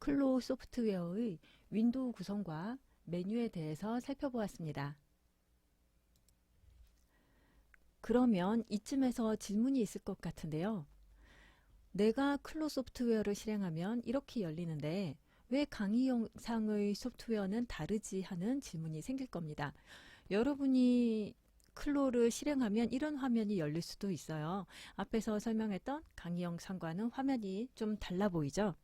클로 소프트웨어의 윈도우 구성과 메뉴에 대해서 살펴보았습니다. 그러면 이쯤에서 질문이 있을 것 같은데요. 내가 클로 소프트웨어를 실행하면 이렇게 열리는데 왜 강의 영상의 소프트웨어는 다르지 하는 질문이 생길 겁니다. 여러분이 클로를 실행하면 이런 화면이 열릴 수도 있어요. 앞에서 설명했던 강의 영상과는 화면이 좀 달라 보이죠?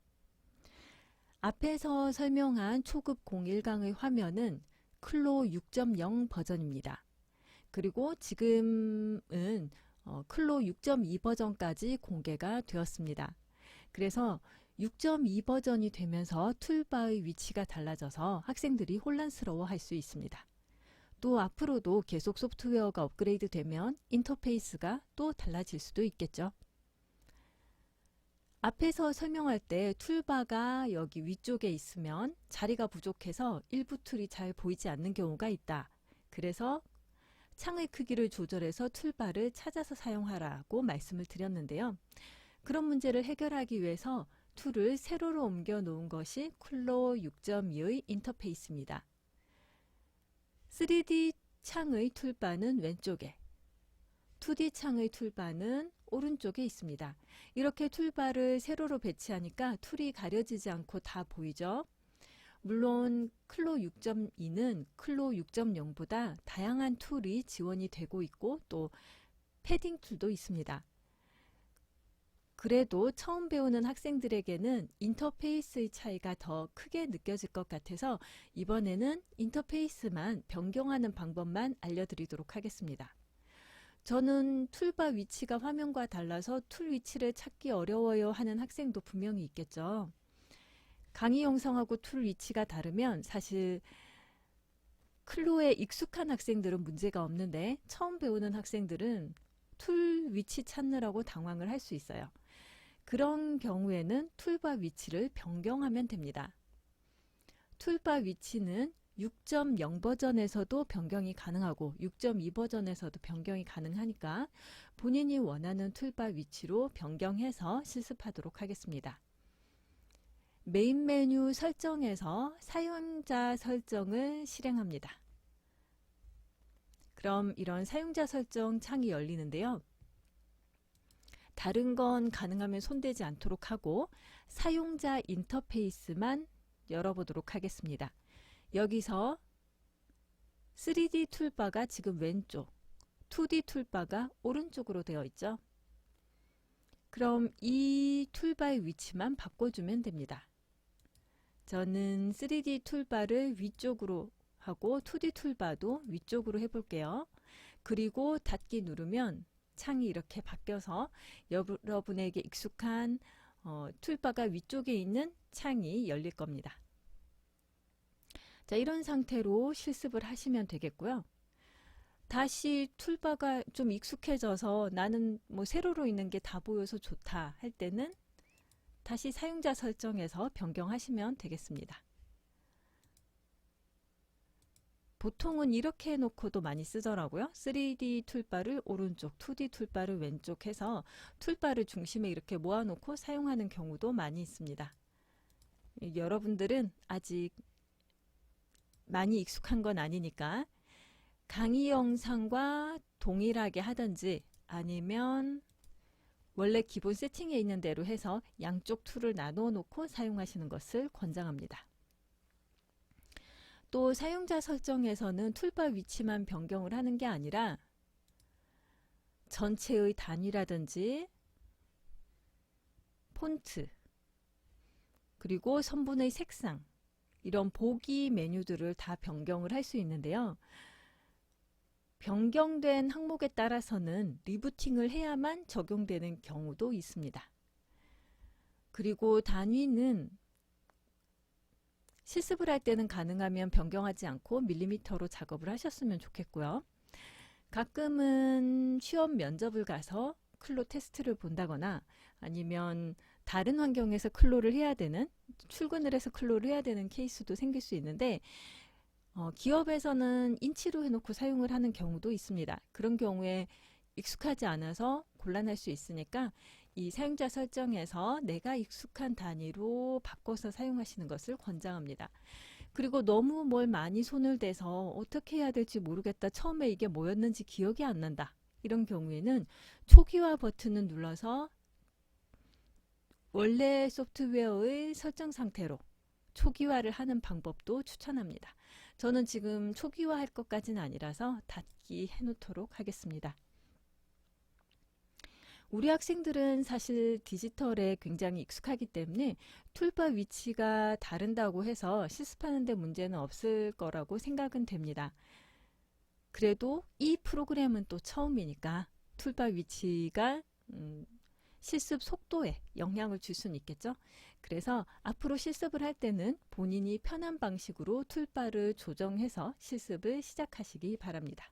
앞에서 설명한 초급 01강의 화면은 클로 6.0 버전입니다. 그리고 지금은 어, 클로 6.2 버전까지 공개가 되었습니다. 그래서 6.2 버전이 되면서 툴바의 위치가 달라져서 학생들이 혼란스러워 할 수 있습니다. 또 앞으로도 계속 소프트웨어가 업그레이드 되면 인터페이스가 또 달라질 수도 있겠죠. 앞에서 설명할 때 툴바가 여기 위쪽에 있으면 자리가 부족해서 일부 툴이 잘 보이지 않는 경우가 있다. 그래서 창의 크기를 조절해서 툴바를 찾아서 사용하라고 말씀을 드렸는데요. 그런 문제를 해결하기 위해서 툴을 세로로 옮겨 놓은 것이 쿨로 6.2의 인터페이스입니다. 3D 창의 툴바는 왼쪽에, 2D 창의 툴바는 오른쪽에 있습니다. 이렇게 툴바를 세로로 배치하니까 툴이 가려지지 않고 다 보이죠? 물론 클로 6.2는 클로 6.0보다 다양한 툴이 지원이 되고 있고 또 패딩 툴도 있습니다. 그래도 처음 배우는 학생들에게는 인터페이스의 차이가 더 크게 느껴질 것 같아서 이번에는 인터페이스만 변경하는 방법만 알려드리도록 하겠습니다. 저는 툴바 위치가 화면과 달라서 툴 위치를 찾기 어려워요 하는 학생도 분명히 있겠죠. 강의 영상하고 툴 위치가 다르면 사실 클로에 익숙한 학생들은 문제가 없는데 처음 배우는 학생들은 툴 위치 찾느라고 당황을 할 수 있어요. 그런 경우에는 툴바 위치를 변경하면 됩니다. 툴바 위치는 6.0 버전에서도 변경이 가능하고 6.2 버전에서도 변경이 가능하니까 본인이 원하는 툴바 위치로 변경해서 실습하도록 하겠습니다. 메인 메뉴 설정에서 사용자 설정을 실행합니다. 그럼 이런 사용자 설정 창이 열리는데요. 다른 건 가능하면 손대지 않도록 하고 사용자 인터페이스만 열어보도록 하겠습니다. 여기서 3D 툴바가 지금 왼쪽, 2D 툴바가 오른쪽으로 되어 있죠. 그럼 이 툴바의 위치만 바꿔주면 됩니다. 저는 3D 툴바를 위쪽으로 하고 2D 툴바도 위쪽으로 해볼게요. 그리고 닫기 누르면 창이 이렇게 바뀌어서 여러분에게 익숙한 어, 툴바가 위쪽에 있는 창이 열릴 겁니다. 자, 이런 상태로 실습을 하시면 되겠고요. 다시 툴바가 좀 익숙해져서 나는 뭐 세로로 있는 게 다 보여서 좋다 할 때는 다시 사용자 설정에서 변경하시면 되겠습니다. 보통은 이렇게 해놓고도 많이 쓰더라고요. 3D 툴바를 오른쪽, 2D 툴바를 왼쪽 해서 툴바를 중심에 이렇게 모아놓고 사용하는 경우도 많이 있습니다. 여러분들은 아직 많이 익숙한 건 아니니까 강의 영상과 동일하게 하든지 아니면 원래 기본 세팅에 있는 대로 해서 양쪽 툴을 나누어 놓고 사용하시는 것을 권장합니다. 또 사용자 설정에서는 툴바 위치만 변경을 하는 게 아니라 전체의 단위라든지 폰트 그리고 선분의 색상 이런 보기 메뉴들을 다 변경을 할 수 있는데요. 변경된 항목에 따라서는 리부팅을 해야만 적용되는 경우도 있습니다. 그리고 단위는 실습을 할 때는 가능하면 변경하지 않고 밀리미터로 작업을 하셨으면 좋겠고요. 가끔은 시험 면접을 가서 클로 테스트를 본다거나 아니면 다른 환경에서 클로를 해야 되는 출근을 해서 클로를 해야 되는 케이스도 생길 수 있는데 어, 기업에서는 인치로 해놓고 사용을 하는 경우도 있습니다. 그런 경우에 익숙하지 않아서 곤란할 수 있으니까 이 사용자 설정에서 내가 익숙한 단위로 바꿔서 사용하시는 것을 권장합니다. 그리고 너무 뭘 많이 손을 대서 어떻게 해야 될지 모르겠다. 처음에 이게 뭐였는지 기억이 안 난다. 이런 경우에는 초기화 버튼을 눌러서 원래 소프트웨어의 설정 상태로 초기화를 하는 방법도 추천합니다. 저는 지금 초기화 할 것까지는 아니라서 닫기 해놓도록 하겠습니다. 우리 학생들은 사실 디지털에 굉장히 익숙하기 때문에 툴바 위치가 다른다고 해서 실습하는 데 문제는 없을 거라고 생각은 됩니다. 그래도 이 프로그램은 또 처음이니까 툴바 위치가 음, 실습 속도에 영향을 줄 수는 있겠죠. 그래서 앞으로 실습을 할 때는 본인이 편한 방식으로 툴바를 조정해서 실습을 시작하시기 바랍니다.